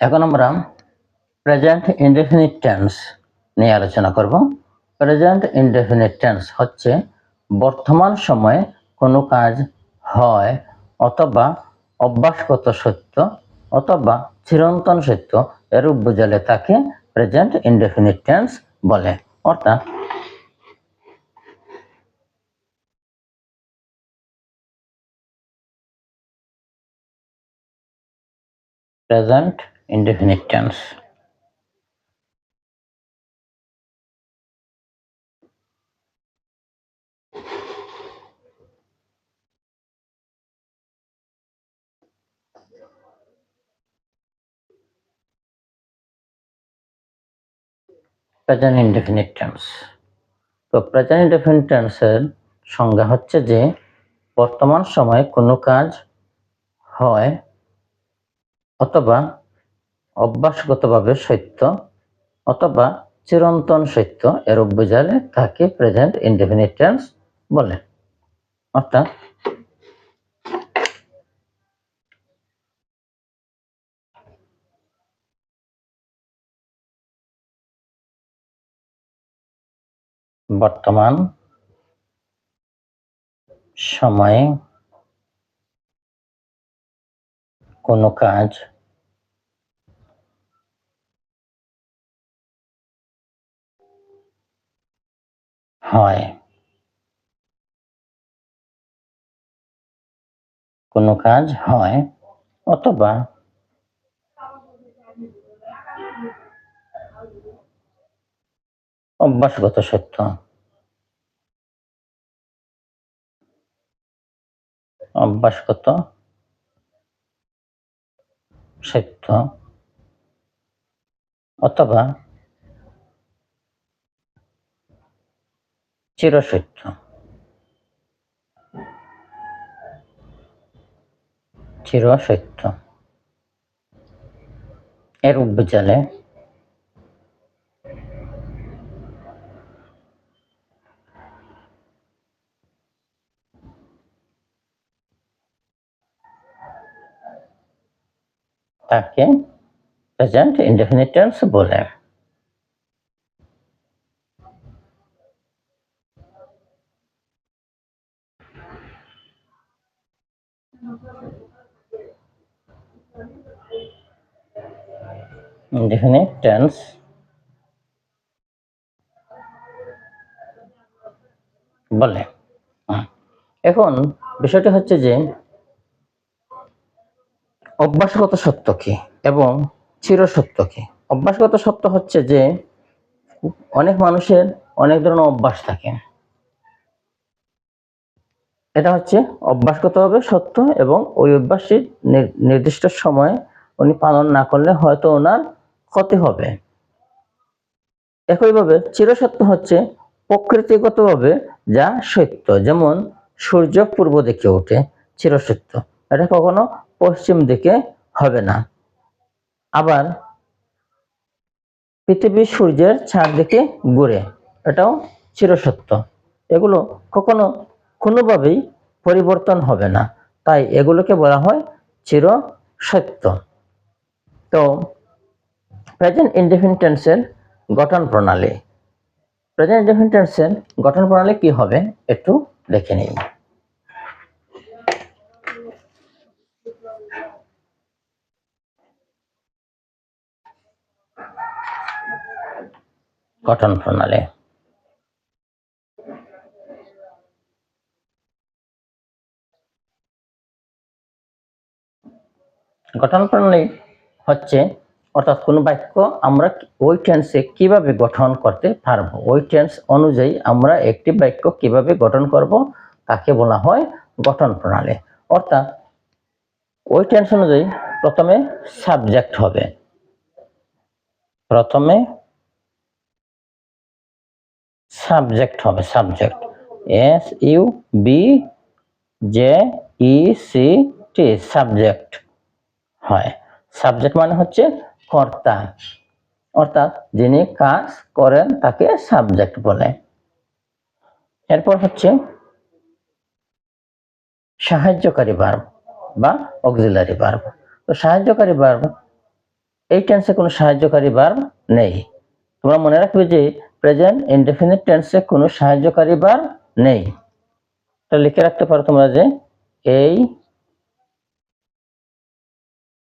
এখন আমরা present indefinite tense নিয়ে আলোচনা করব। প্রেজেন্ট ইনডেফিনিট টেন্স হচ্ছে বর্তমান সময়ে কোনো কাজ হয় অথবা অভ্যাসগত সত্য অথবা চিরন্তন সত্য এরূপ বোঝালে তাকে প্রেজেন্ট ইনডেফিনিট টেন্স বলে। অর্থাৎ present indefinite tense. Present indefinite tense তো প্রেজেন্ট ইনডেফিনিট টেন্সের সংজ্ঞা হচ্ছে যে, বর্তমান সময়ে কোনো কাজ হয় অথবা অভ্যাসগতভাবে সত্য অথবা চিরন্তন সত্য এরূপ বোঝালে তাকে প্রেজেন্ট ইনডেফিনিট টেন্স বলে। অর্থাৎ বর্তমান সময়ে কোনো কাজ হয়। কোনো কাজ হয় অথবা অভ্যাসগত সত্য। অভ্যাসগত সত্য অথবা চিরসত্য চিরসত্য এর উপজালে তাকে প্রেজেন্ট ইনডেফিনিট টেন্স বলে indefinite tense. বলে। এখন বিষয়টি হচ্ছে যে, অভ্যাসগত সত্য কি এবং চিরসত্য কি? অভ্যাসগত সত্য হচ্ছে যে, অনেক মানুষের অনেক ধরনের অভ্যাস থাকে। এটা হচ্ছে অভ্যাসগতভাবে সত্য এবং ওই অভ্যাসটি নির- নির্দিষ্ট সময়ে উনি পালন না করলে হয়তো ওনার ক্ষতি হবে। একইভাবে চিরসত্য হচ্ছে প্রকৃতিগতভাবে যা সত্য। যেমন সূর্য পূর্ব দিকে ওঠে, চিরসত্য। এটা কখনো পশ্চিম দিকে হবে না। আবার পৃথিবী সূর্যের চারদিকে ঘুরে, এটাও চিরসত্য। এগুলো কখনো কোনোভাবেই পরিবর্তন হবে না। তাই এগুলোকে বলা হয় চির সত্য তো প্রেজেন্ট ইনডেফিনিট টেন্সের গঠন প্রণালী। প্রেজেন্ট ইনডেফিনিট টেন্সের গঠন প্রণালী কি হবে? একটু দেখে নিই। গঠন প্রণালী। গঠন প্রণালী হচ্ছে অর্থাৎ কোনো বাক্য আমরা ওই টেন্সে কীভাবে গঠন করতে পারব? ওই টেন্স অনুযায়ী আমরা একটি বাক্য কীভাবে গঠন করব? তাকে বলা হয় গঠন প্রণালী। অর্থাৎ ওই টেন্স অনুযায়ী প্রথমে সাবজেক্ট হবে। প্রথমে সাবজেক্ট হবে subject S U B J E C T subject হয়। সাবজেক্ট মানে হচ্ছে কর্তা। অর্থাৎ যিনি কাজ করেন তাকে সাবজেক্ট বলে। এরপর হচ্ছে সাহায্যকারী ভার্ব বা অক্সিলারি ভার্ব তো সাহায্যকারী ভার্ব এই টেন্সে কোনো সাহায্যকারী ভার্ব নেই। তোমরা মনে রাখবে যে প্রেজেন্ট ইনডেফিনিট টেন্সে কোনো সাহায্যকারী ভার্ব নেই। এটা লিখে রাখতে পারো তোমরা যে এই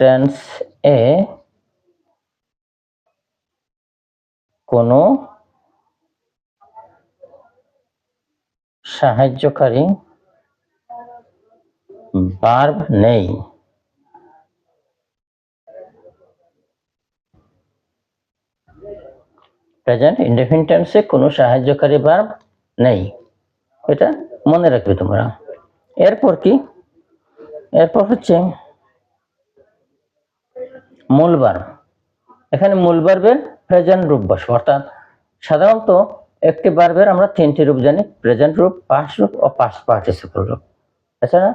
টেন্স এ কোনো সাহায্যকারী বার্ব নেই। প্রেজেন্ট ইনডেফিনিট টেন্সে কোনো সাহায্যকারী ভার্ব নেই। এটা মনে রাখবে তোমরা। এরপর কি? এরপর হচ্ছে মূল ভার্ব এখানে মূল ভার্বের প্রেজেন্ট রূপ বসবে অর্থাৎ সাধারণত একটি ভার্বের আমরা তিনটি রূপ জানি প্রেজেন্ট রূপ পাস্ট রূপ ও পাস্ট পার্টিসিপল রূপ। এছাড়া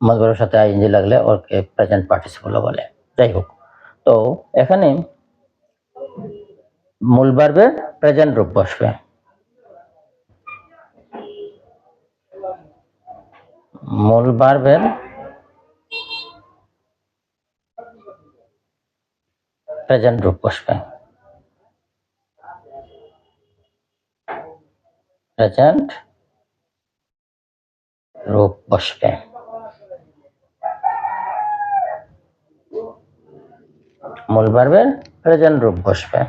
মজবরের সাথে আইনজি লাগলে ওকে প্রেজেন্ট পার্টিসিপলও বলে। যাই হোক, তো এখানে মূল ভার্বের প্রেজেন্ট রূপ বসবে। মূল ভার্বের প্রেজেন্ট রূপ বসবে। প্রেজেন্ট রূপ বসবে। মূল ভার্বের প্রেজেন্ট রূপ বসবে।